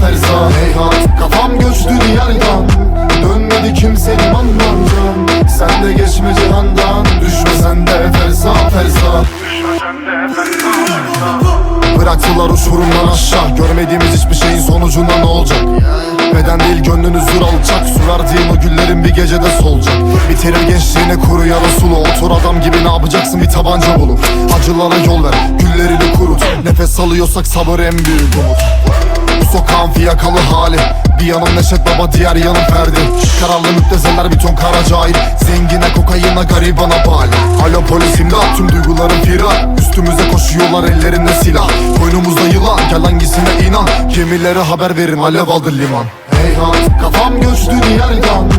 fersa Heyhat kafam göçtü diyardan. Dönmedi kimse limandan can Sen de geçme cihandan. Düşme sen de fersa fersa Bıraktılar uçurumdan aşağı. Görmediğimiz hiçbir şeyin sonucunda ne olacak? Beden değil gönlünüz zür alacak. Su verdiğin o güllerin bir gecede solacak. Bitirir gençliğine kuru ya da sulu. Otur adam gibi ne yapacaksın? Bir tabanca bulup. Acılara yol ver güllerini kurut. Nefes alıyorsak sabır en büyük umut sokağın fiyakalı hali. Bir yanım Neşet Baba diğer yanım Ferdi. Kararlı müptezeller bir ton kara cahil. Zengine kokayına garibana bali. Alo polis imdat tüm duygularım firar. Üstümüze koşuyorlar ellerinde silah. Koynumuzda yılan gel hangisine inan. Gemilere haber verin alev aldı liman. Heyhat kafam göçtü diyardan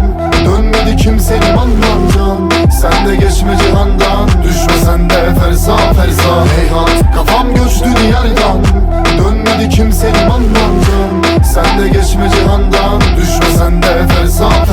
Dönmedi kimse limandan can Sen de geçme cihandan. Düşme sen de fersa fersa Heyhat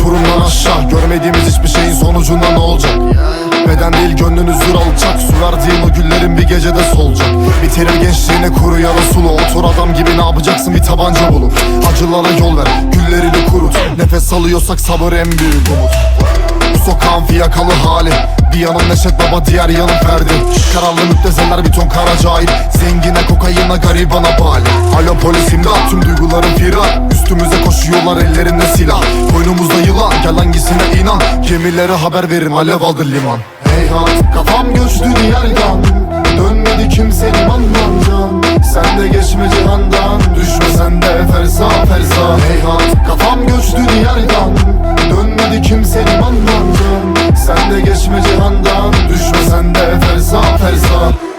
uçurumdan aşağı Görmediğimiz hiçbir şeyin sonucunda ne olacak? Beden değil gönlünüz zür alacak. Su verdiğin o güllerin bir gecede solacak. Bitirir gençliğine kuru ya da sulu. Otur adam gibi ne yapacaksın? Bir tabanca bulup Acılara yol ver. Güllerini kurut. Nefes alıyorsak sabır en büyük umut. Bu sokağın fiyakalı hali. Bir yanım Neşet Baba diğer yanım Ferdi. Kararlı müptezeller bir ton kara cahil Zengine kokayına garibana bali Alo polis imdat. Tüm duygularım firar. Üstümüze koşuyorlar ellerinde silah. Koynumuzda yılan. Gel hangisine inan? Gemilere haber verin alev aldı liman. Heyhat kafam göçtü diyardan Dönmedi kimse limandan can Sen de geçme cihandan. Düşme sen de fersa fersa Heyhat kafam göçtü diyardan Dönmedi kimse limandan can Sen de geçme cihandan. Düşme sen de fersa fersa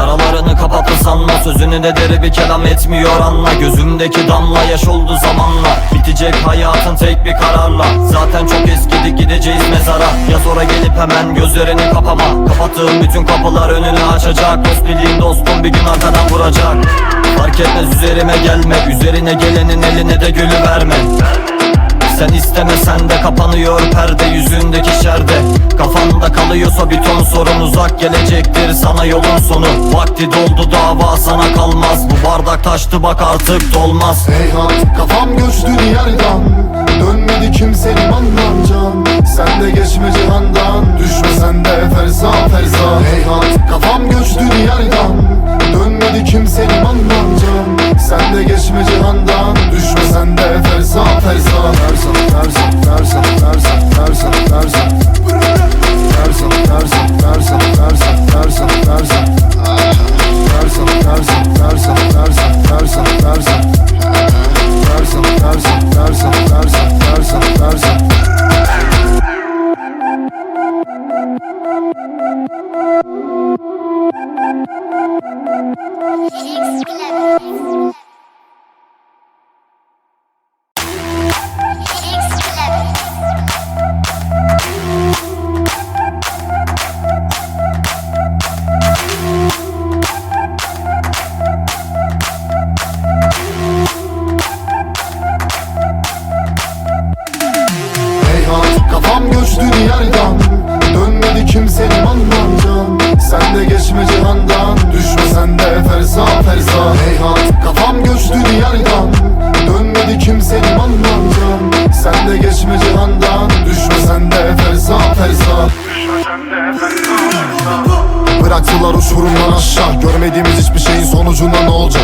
Yaralarını kapattı sanma Sözünü de deri bir kelam etmiyor anla. Gözümdeki damla yaş oldu zamanla. Bitecek hayatın tek bir kararla. Zaten çok eskidik gideceğiz mezara. Yaz ora gelip hemen gözlerini kapama. Kapattığım bütün kapılar önünü açacak. Dost bildiğin dostum bir gün arkadan vuracak. Fark etmez üzerime gelme. Üzerine gelenin eline de gülü verme. Sen istemesen de kapanıyor perde. Yüzündeki şerde kalıyorsa bir ton sorun uzak gelecektir sana yolun sonu. Vakti doldu dava sana kalmaz. Bu bardak taştı bak artık dolmaz. Heyhat kafam göçtü diyardan Dönmedi kimse limandan can Sen de geçme cihandan. Düşme sen de fersa fersa Heyhat kafam göçtü diyardan ferza Heyhat kafam göçtü diyardan. Dönmedi kimsenin anlancan Sen de geçme cihandan Düşme sen de ferza ferza Bıraktılar uçurumdan aşağı Görmediğimiz hiçbir şeyin sonucunda ne olacak?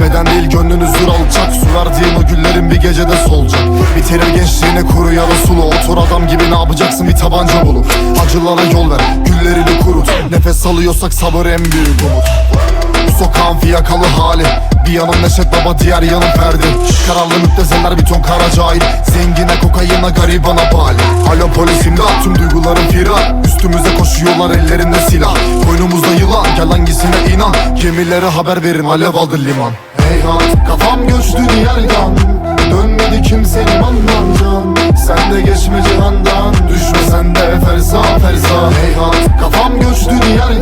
Beden değil gönlünüz dur alacak Su verdiğin o güllerin bir gecede solacak. Bitirir gençliğini kuru ya sulu Otur adam gibi ne yapacaksın bir tabanca bulup Acılara yol ver güllerini kurut. Nefes alıyorsak sabır en büyük umut bu sokağın fiyakalı hali. Bir yanım Neşet Baba diğer yanım Ferdi. Kararlı müptezeller bir ton kara cahil. Zengine kokayına garibana bali. Alo polis imdat tüm duygularım firar. Üstümüze koşuyorlar ellerinde silah. Koynumuzda yılan gel hangisine inan. Gemilere haber verin alev aldı liman. Heyhat kafam göçtü diyardan. Dönmedi kimsenin anlancan Sen de geçme cihandan Düşme sen de ferza ferza Heyhat kafam göçtü diyardan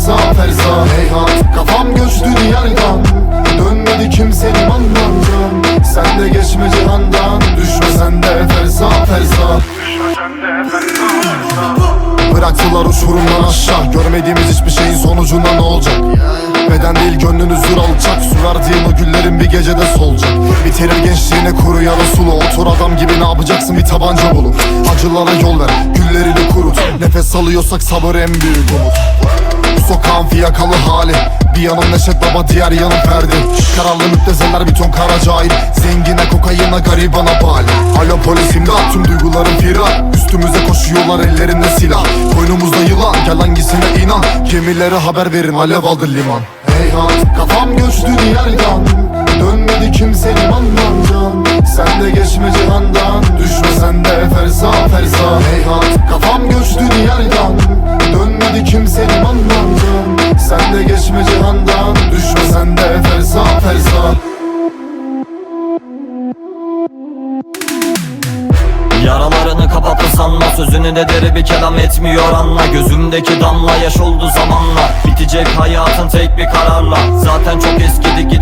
ferza ferza Heyhat kafam göçtü diyardan. Dönmedi kimsenin anlancan Sen de geçme cihandan. Düşme sen de ferza ferza Bıraktılar uçurumdan aşağı. Görmediğimiz hiçbir şeyin sonucunda ne olacak? Beden değil gönlünüz dur alacak. Su verdiğin o güllerin bir gecede solacak. Bitirir gençliğini kuru ya da sulu. Otur adam gibi ne yapacaksın? Bir tabanca bulup Acılara yol ver güllerini kurut. Nefes alıyorsak sabır en büyük umut sokağın fiyakalı hali. Bir yanım Neşet Baba diğer yanım Ferdi. Kararlı müptezeller bir ton kara cahil. Zengine kokayına garibana bali Alo polis imdat. Tüm duygularım firar. Üstümüze koşuyorlar ellerinde silah. Koynumuzda yılan. Gel hangisine inan? Gemilere haber verin alev aldı liman. Heyhat kafam göçtü diyardan. Dönmedi kimsenin anlancan Sen de geçme cihandan. Düşme sen de ferza ferza Heyhat kafam göçtü diyardan. Dönmedi kimsenin Sözünü de deri bir kelam etmiyor anla. Gözümdeki damla yaş oldu zamanla. Bitecek hayatın tek bir kararla. Zaten çok eskidi gideceğiz